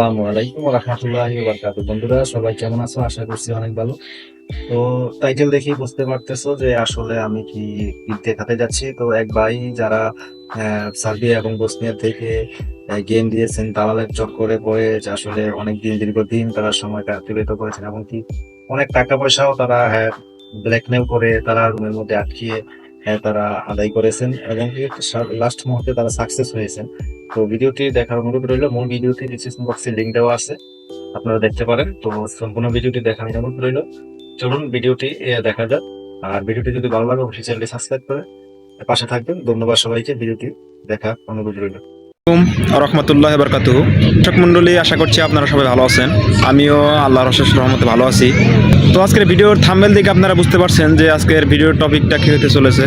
আসসালামু আলাইকুম রহমতুল্লাহি বারকাতুহু। বন্ধুরা সবাই কেমন আছো? আশা করছি অনেক ভালো। তো টাইটেল দেখেই বুঝতে পারতেছো যে আসলে আমি কি দেখাতে যাচ্ছি। তো এক ভাই যারা সার্বিয়া এবং বসনিয়া থেকে গেম দিয়েছেন দালালের চক্করে পড়ে আসলে অনেক দিন দীর্ঘদিন তারা সময় অতিবাহিত করেছেন এবং কি অনেক টাকা পয়সাও তারা ব্ল্যাকমেল করে তারা রুমের মধ্যে আটকিয়ে হ্যাঁ, তারা আদায় করেছেন এবং লাস্ট মুহূর্তে তারা সাকসেস হয়েছেন। তো ভিডিওটি দেখার অনুরোধ রইল, মূল ভিডিওটি ডিসক্রিপশন বক্সে লিঙ্ক দেওয়া আছে, আপনারা দেখতে পারেন। তো সম্পূর্ণ ভিডিওটি দেখার অনুরোধ রইল। চলুন ভিডিওটি দেখা যাক। আর ভিডিওটি যদি ভালো লাগে, অবশ্যই চ্যানেলটি সাবস্ক্রাইব করে পাশে থাকবেন। ধন্যবাদ সবাইকে, ভিডিওটি দেখা অনুরোধ রইল। রহমতুল্লাহ বরকাতু দর্শক মণ্ডলী, আশা করছি আপনারা সবাই ভালো আছেন। আমিও আল্লাহর অশেষ রহমতে ভালো আছি। তো আজকের ভিডিওর থাম্বেল দিকে আপনারা বুঝতে পারছেন যে আজকের ভিডিওর টপিকটা কী হতে চলেছে।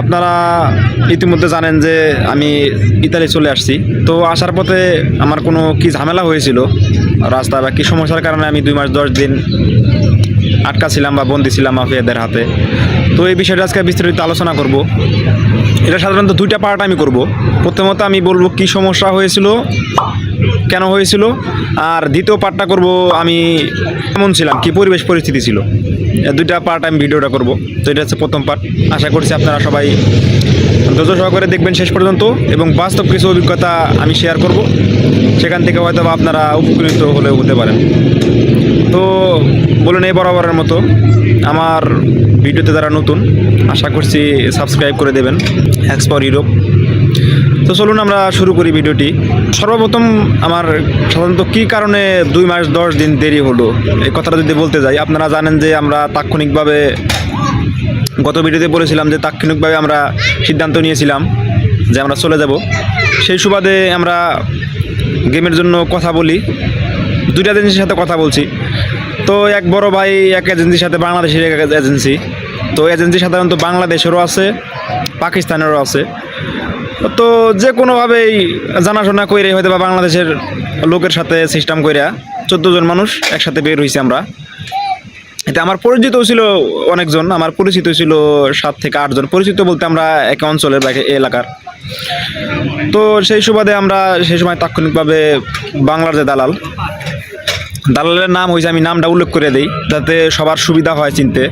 আপনারা ইতিমধ্যে জানেন যে আমি ইতালি চলে আসছি। তো আসার পথে আমার কোনো কি ঝামেলা হয়েছিল, রাস্তা বা কী সমস্যার কারণে আমি দুই মাস দশ দিন আটকা ছিলাম বা বন্দি ছিলাম মাফিয়াদের হাতে। তো এই বিষয়টা আজকে বিস্তারিত আলোচনা করব। এটা সাধারণত দুইটা পার্ট আমি করব। প্রথমত আমি বলব কি সমস্যা হয়েছিল। কেন হয়েছিল? আর দ্বিতীয় পার্টটা করব আমি কেমন ছিলাম? কি পরিবেশ পরিস্থিতি ছিল? দুইটা পার্ট আমি ভিডিওটা করব। তো এটা হচ্ছে প্রথম পার্ট আশা করছি আপনারা সবাই ধৈর্য সহকারে দেখবেন শেষ পর্যন্ত এবং বাস্তব কিছু অভিজ্ঞতা আমি শেয়ার করব। সেখান থেকে হয়তো আপনারা উপকৃত হলেও হতে পারেন। তো বলুন এই বরাবরের মতো, আমার ভিডিওতে যারা নতুন, আশা করছি সাবস্ক্রাইব করে দেবেন। হ্যাক্স ফর ইউরোপ তো চলুন আমরা শুরু করি ভিডিওটি। সর্বপ্রথম আমার সাধারণত কী কারণে দুই মাস দশ দিন দেরি হলো? এই কথাটা যদি বলতে যাই, আপনারা জানেন যে আমরা তাৎক্ষণিকভাবে গত ভিডিওতে বলেছিলাম যে তাৎক্ষণিকভাবে আমরা সিদ্ধান্ত নিয়েছিলাম যে আমরা চলে যাব। সেই সুবাদে আমরা গেমের জন্য কথা বলি। দুইটা এজেন্সির সাথে কথা বলছি। তো এক বড় ভাই, এক এজেন্সির সাথে বাংলাদেশের এক এজেন্সি। তো এজেন্সি সাধারণত বাংলাদেশেরও আছে, পাকিস্তানেরও আছে। তো যে কোনোভাবেই জানাশোনা করে হয়তো বা বাংলাদেশের লোকের সাথে সিস্টেম কইরা চোদ্দ জন মানুষ একসাথে বের হয়েছি আমরা। এতে আমার পরিচিত ছিল অনেকজন, আমার পরিচিত ছিল সাত থেকে আটজন পরিচিত বলতে আমরা এক অঞ্চলের বা এলাকার। তো সেই সুবাদে আমরা সেই সময় তাৎক্ষণিকভাবে বাংলার যে দালাল, দালালের নাম হয়েছে আমি নামটা উল্লেখ করে দিই, যাতে সবার সুবিধা হয় চিনতে।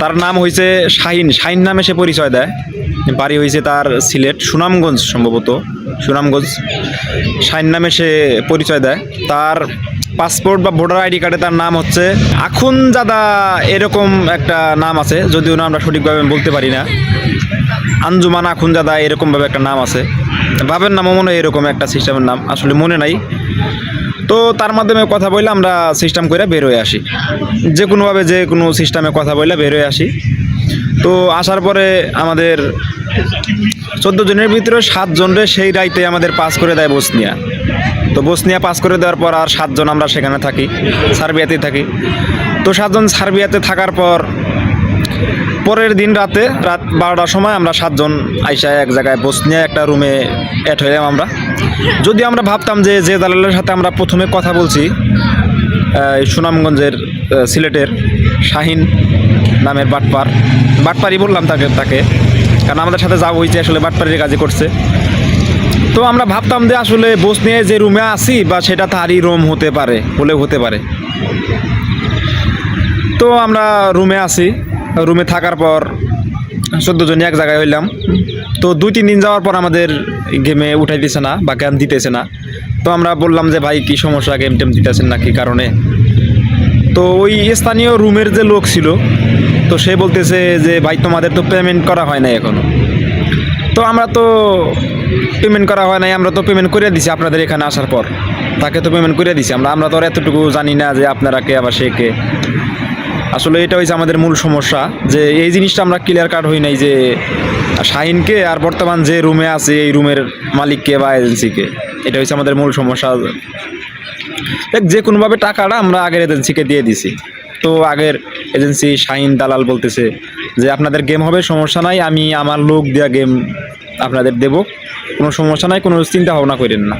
তার নাম হয়েছে শাহিন শাহিন নামে সে পরিচয় দেয়। বাড়ি হয়েছে তার সিলেট সুনামগঞ্জ সম্ভবত, সুনামগঞ্জ। সাইন নামে সে পরিচয় দেয়। তার পাসপোর্ট বা ভোটার আইডি কার্ডে তার নাম হচ্ছে আখুনজাদা এরকম একটা নাম আছে, যদিও না আমরা সঠিকভাবে বলতে পারি না। আঞ্জুমান আখুনজাদা এরকমভাবে একটা নাম আছে। বাবের নামও মনে হয় এরকম একটা সিস্টেমের নাম, আসলে মনে নাই। তো তার মাধ্যমে কথা বলে আমরা সিস্টেম করে বের হয়ে আসি। যে কোনোভাবে যে কোনো সিস্টেমে কথা বলে বের হয়ে আসি। তো আসার পরে আমাদের চোদ্দ জনের ভিতরে সাতজনরে সেই রাইতে আমাদের পাস করে দেয় বসনিয়া। তো বসনিয়া পাস করে দেওয়ার পর আর সাতজন আমরা সেখানে থাকি, সার্বিয়াতে থাকি। তো সাতজন সার্বিয়াতে থাকার পর পরের দিন রাতে, রাত বারোটার সময় আমরা সাতজন আইসা এক জায়গায় বসনিয়া একটা রুমে অ্যাড হইলাম আমরা। যদি আমরা ভাবতাম যে যে দালালের সাথে আমরা প্রথমে কথা বলছি সুনামগঞ্জের সিলেটের শাহিন নামের বাটপার। বাটপারই বললাম তাকে তাকে। কারণ আমাদের সাথে যা হয়েছে আসলে বাটপারির কাজে করছে। তো আমরা ভাবতাম যে আসলে নিয়ে যে রুমে আছি বা সেটা তারই রুম হতে পারে, হলেও হতে পারে। তো আমরা রুমে আছি। রুমে থাকার পর চোদ্দ জনই এক জায়গায় হইলাম। তো দুই, তিন দিন যাওয়ার পর আমাদের গেমে উঠাই দিছে না বা গেম দিতেছে না। তো আমরা বললাম যে, ভাই, কি সমস্যা? গেম টেম দিতেছেন না কি কারণে? তো ওই স্থানীয় রুমের যে লোক ছিল, তো সে বলতেছে যে, ভাই, তোমাদের তো পেমেন্ট করা হয় না এখনও। তো আমরা তো পেমেন্ট করা হয় নাই, আমরা তো পেমেন্ট করে দিছি আপনাদের এখানে আসার পর। তাকে তো পেমেন্ট করে দিছি। আমরা আমরা তো আর এতটুকু জানি না যে আপনারা কে আবার সে কে। আসলে এটা হয়েছে আমাদের মূল সমস্যা যে, এই জিনিসটা আমরা ক্লিয়ার কাট হই নাই যে শাহিনকে আর বর্তমান যে রুমে আছে, এই রুমের মালিককে বা এজেন্সিকে এটা হচ্ছে আমাদের মূল সমস্যা। দেখ, যে কোনোভাবে টাকাটা আমরা আগের এজেন্সিকে দিয়ে দিছি। তো আগের এজেন্সি শাহিন দালাল বলতেছে যে, আপনাদের গেম হবে, সমস্যা নাই, আমি আমার লোক দেওয়া গেম আপনাদের দেব। কোনো সমস্যা নাই, কোনো চিন্তা ভাবনা করেন না।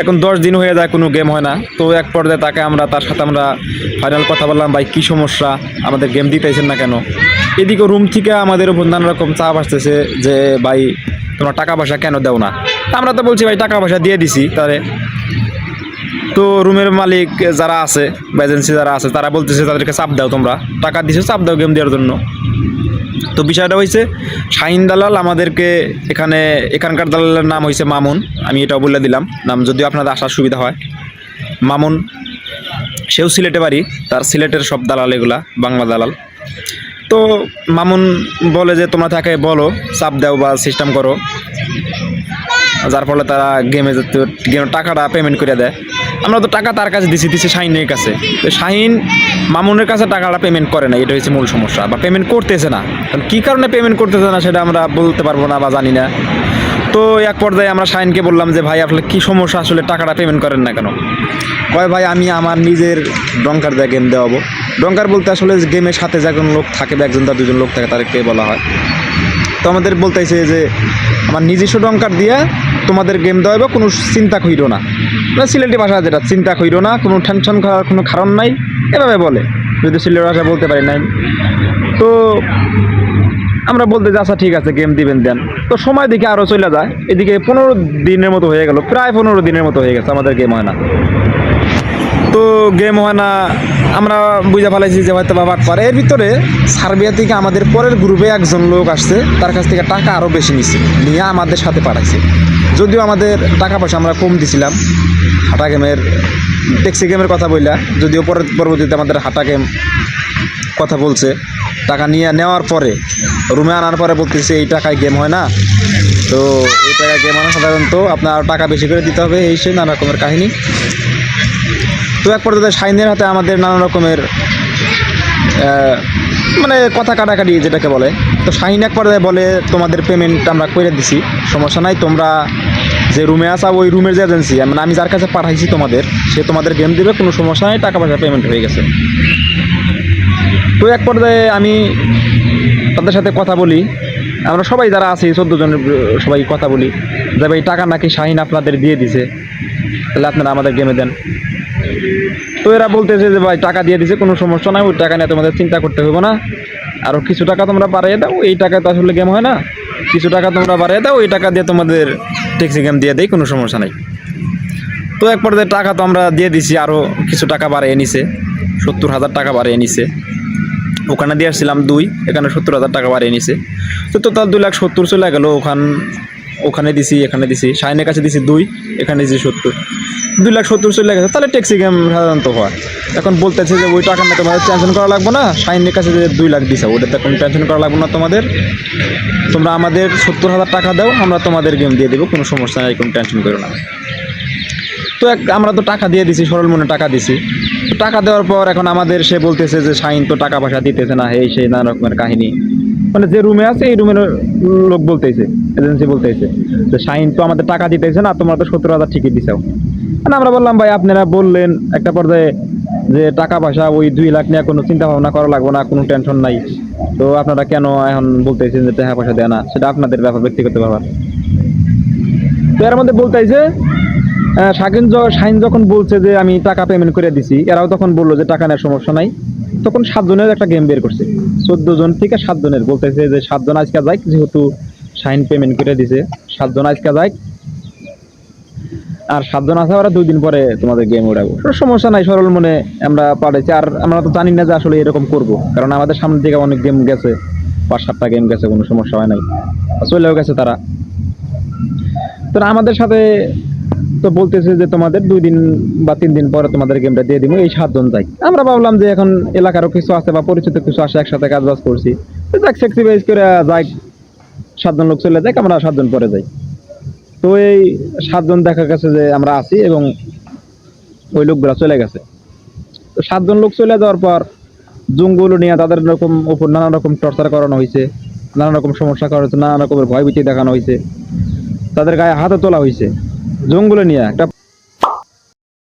এখন দশ দিন হয়ে যায়, কোনো গেম হয় না। তো এক পর্যায়ে তাকে আমরা, তার সাথে আমরা ফাইনাল কথা বললাম, ভাই, কী সমস্যা? আমাদের গেম দিতেছেন না কেন? এদিকে রুম থেকে আমাদের উপর নানা রকম চাপ আসতেছে যে, ভাই, তোমরা টাকা পয়সা কেন দেও না? আমরা তো বলছি, ভাই, টাকা পয়সা দিয়ে দিছি। তারে তো রুমের মালিক যারা আছে, বা এজেন্সি যারা আছে, তারা বলতেছে তাদেরকে চাপ দাও তোমরা। টাকা দিছো, চাপ দাও গেম দেওয়ার জন্য। তো বিষয়টা হয়েছে শাহিন দালাল আমাদেরকে এখানে, এখানকার দালালের নাম হয়েছে মামুন। আমি এটাও বলে দিলাম। নাম যদিও আপনাদের আসার সুবিধা হয়। মামুন, সেও সিলেটে বাড়ি, তার সিলেটের সব দালাল এগুলা, বাংলা দালাল। তো মামুন বলে যে, তোমরা তাকে বলো, চাপ দাও বা সিস্টেম করো। যার ফলে তারা গেমে গেমের টাকাটা পেমেন্ট করে দেয়। আমরা তো টাকা তার কাছে দিছি দিছি শাহিনের কাছে। তো শাহিন মামুনের কাছে টাকাটা পেমেন্ট করে না, এটা হচ্ছে মূল সমস্যা, বা পেমেন্ট করতেছে না। কারণ কী কারণে পেমেন্ট করতেছে না সেটা আমরা বলতে পারব না বা জানি না। তো এক পর্যায়ে আমরা শাহিনকে বললাম যে, ভাই আসলে কী সমস্যা? আসলে টাকাটা পেমেন্ট করেন না কেন? কয়, ভাই, আমি আমার নিজের ডঙ্কার দিয়ে গেম দেওয়াবো। ডঙ্কার বলতে আসলে গেমের সাথে যে যখন লোক থাকে বা একজন বা দুজন লোক থাকে, তাদেরকে বলা হয়। তো আমাদের বলতেছে যে, আমার নিজস্ব ডঙ্কার দিয়ে তোমাদের গেম দেওয়াবো, কোনো চিন্তা কইরো না। মানে সিলেটি ভাষা যেটা, চিন্তা করিও না, কোনো টেনশন করার কোনো কারণ নাই, এভাবে বলে। যদি সিলেট ভাষা বলতে পারি নাই। তো আমরা বলতে যে আচ্ছা ঠিক আছে গেম দিবেন, দেন। তো সময় দিকে আরও চলে যায়। এদিকে পনেরো দিনের মতো হয়ে গেল, প্রায় পনেরো দিনের মতো হয়ে গেছে, আমাদের গেম হয় না। তো গেম হয় না, আমরা বুঝে ফেলাইছি যে হয়তো বাবা পারে এর ভিতরে সার্বিয়া থেকে আমাদের পরের গ্রুপে একজন লোক আসছে, তার কাছ থেকে টাকা আরও বেশি নিছে, নিয়ে আমাদের সাথে পাঠাইছে। যদিও আমাদের টাকা পয়সা আমরা কম দিছিলাম, হাঁটা গেমের ট্যাক্সি গেমের কথা বললা যদিও পরে পরবর্তীতে আমাদের হাঁটা গেম কথা বলছে। টাকা নিয়ে নেওয়ার পরে রুমে আনার পরে বলতেছে, এই টাকায় গেম হয় না। তো এই টাকায় গেম হয় সাধারণত আপনার টাকা বেশি করে দিতে হবে, এই সেই নানা রকমের কাহিনী। তো এক পর্যায়ে সাইনের হাতে আমাদের নানা রকমের মানে কথা কাটাকাটি যেটাকে বলে। তো শাহিন এক পর্যায়ে বলে, তোমাদের পেমেন্ট আমরা করে দিছি, সমস্যা নাই, তোমরা যে রুমে আসা ওই রুমের যে এজেন্সি মানে আমি যার কাছে পাঠাইছি তোমাদের, সে তোমাদের গেম দেবে, কোনো সমস্যা নাই টাকা পয়সা পেমেন্ট হয়ে গেছে। তো এক পর্যায়ে আমি তাদের সাথে কথা বলি। আমরা সবাই যারা আছি, চোদ্দ জনের সবাই কথা বলি। যে ভাই, টাকা নাকি শাহিন আপনাদের দিয়ে দিছে, তাহলে আপনারা আমাদের গেমে দেন। তো এরা বলতেছে যে, ভাই, টাকা দিয়ে দিছে, কোনো সমস্যা নাই, ওই টাকা নিয়ে তোমাদের চিন্তা করতে হবে না। আরও কিছু টাকা তোমরা বাড়িয়ে দাও, এই টাকা তো আসলে গেম হয় না। কিছু টাকা তোমরা বাড়িয়ে দাও, ওই টাকা দিয়ে তোমাদের ট্যাক্সি গেম দিয়ে দেয় কোনো সমস্যা নাই। তো এক পর্যায়ে টাকা তো আমরা দিয়ে দিছি আরও কিছু টাকা বাড়িয়ে নিছে, সত্তর হাজার টাকা বাড়িয়ে নিছে। ওখানে দিয়ে আসছিলাম দুই, এখানে সত্তর হাজার টাকা বাড়িয়ে নিছে। তো টোটাল দুই লাখ সত্তর চলে গেল, ওখান ওখানে দিছি, এখানে দিছি। শাইনের কাছে দিছি দুই, এখানে দিছি সত্তর। দুই লাখ সত্তর চলে গেছে তাহলে ট্যাক্সি গেম সাধারণত হয়। এখন বলতেছে যে ওই টাকা না তোমাদের টেনশন করা লাগবে না শাইনের কাছে যে দুই লাখ দিছে, ওটাতে কোনো টেনশন করা লাগবে না তোমাদের। তোমরা আমাদের সত্তর হাজার টাকা দাও, আমরা তোমাদের গেম দিয়ে দেবো, কোনো সমস্যা নেই, কোনো টেনশন করো না। তো এক আমরা তো টাকা দিয়ে দিছি, সরল মনে টাকা দিছি। তো টাকা দেওয়ার পর এখন আমাদের সে বলতেছে যে সাইন তো টাকা পয়সা দিতেছে না, এই সেই নানা রকমের কাহিনী। মানে যে রুমে আছে, এই রুমের লোক বলতেছে এজেন্সি বলতেছে যে সাইন তো আমাদের টাকা দিতেছে না, তোমরা তো সত্তর হাজার ঠিকই দিছাও মানে আমরা বললাম, ভাই, আপনারা বললেন একটা পর্যায়ে যে টাকা পয়সা ওই দুই লাখ নিয়ে কোনো চিন্তা ভাবনা করা লাগবে না, কোনো টেনশন নাই। তো আপনারা কেন এখন বলতেছেন যে টাকা পয়সা দেয় না? সেটা আপনাদের ব্যাপার, ব্যক্তিগত ব্যাপার। তো এর মধ্যে বলতেছে শাকিন শাহিন যখন বলছে যে আমি টাকা পেমেন্ট করে দিছি, এরাও তখন বলল যে টাকা নেওয়ার সমস্যা নাই। তখন সাতজনের একটা গেম বের করছে। চোদ্দ জন থেকে সাতজনের বলতেছে যে সাতজন আজকে যাই যেহেতু শাহিন পেমেন্ট করে দিছে, সাতজন আজকে যাই আর সাতজন আছে ওরা দুই দিন পরে তোমাদের গেম উড়াবো। সমস্যা নাই, সরল মনে আমরা পাঠাইছি। আর আমরা তো জানি না যে আসলে এরকম করব। কারণ আমাদের সামনে অনেক গেম গেছে, পাঁচ, সাতটা গেম গেছে, কোনো সমস্যা হয় নাই। চলেও গেছে তারা। তো আমাদের সাথে তো বলতেছে যে তোমাদের দুই দিন বা তিন দিন পরে তোমাদের গেমটা দিয়ে দিব, এই সাতজন যাই। আমরা ভাবলাম যে এখন এলাকারও কিছু আছে বা পরিচিত কিছু আসে একসাথে কাজ বাজ করছি যাক সেক্সিফাইজ করে যাই, সাতজন লোক চলে যাই আমরা সাতজন পরে যাই। তো এই সাতজন দেখা গেছে যে আমরা আছি এবং ওই লোকগুলা চলে গেছে। তো সাতজন লোক চলে যাওয়ার পর জঙ্গল নিয়ে তাদের রকম উপর নানা রকম টর্চার করানো হয়েছে, নানা রকম সমস্যা করা হয়েছে, নানা রকমের ভয়ভীতি দেখানো হয়েছে। তাদের গায়ে হাতে তোলা হয়েছে। জঙ্গলে নিয়ে একটা